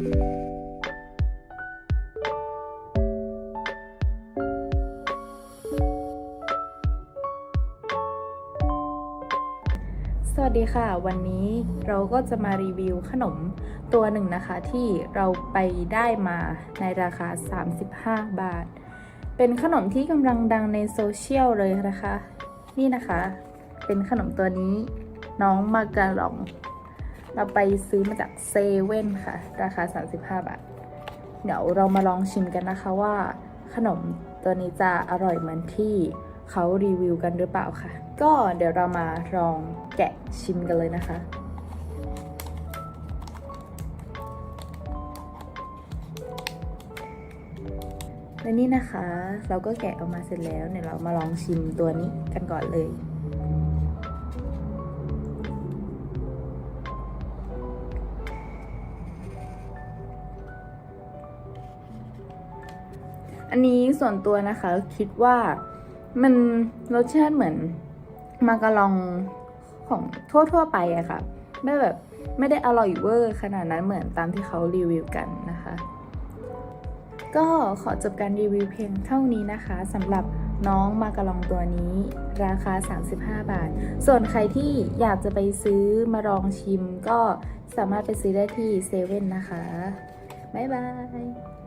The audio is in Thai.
สวัสดีค่ะ วันนี้เราก็จะมารีวิวขนมตัวหนึ่งนะคะ ที่เราไปได้มาในราคา 35 บาท เป็นขนมที่กำลังดังในโซเชียลเลยนะคะ นี่นะคะ เป็นขนมตัวนี้น้องมาการอง เราไปซื้อมาจากเซเว่นค่ะ ราคา 35 บาท เดี๋ยวเรามาลองชิมกันนะคะว่า ขนมตัวนี้จะอร่อยเหมือนที่เขารีวิวกันหรือเปล่าค่ะ ก็เดี๋ยวเรามาลองแกะชิมกันเลยนะคะและนี่นะคะเราก็แกะออกมาเสร็จแล้วเดี๋ยวเรามาลองชิมตัวนี้กันก่อนเลย อันนี้ส่วนตัวนะคะคิดว่ามันรสชาติเหมือนมาการองของทั่วๆไปอะค่ะไม่แบบไม่ได้อร่อยเวอร์ขนาดนั้นเหมือนตามที่เขารีวิวกันนะคะ ก็ขอจบการรีวิวเพียงเท่านี้นะคะสำหรับน้องมาการองตัวนี้ ราคา 35 บาท ส่วนใครที่อยากจะไปซื้อมาลองชิมก็สามารถไปซื้อได้ที่เซเว่นนะคะ บ๊ายบาย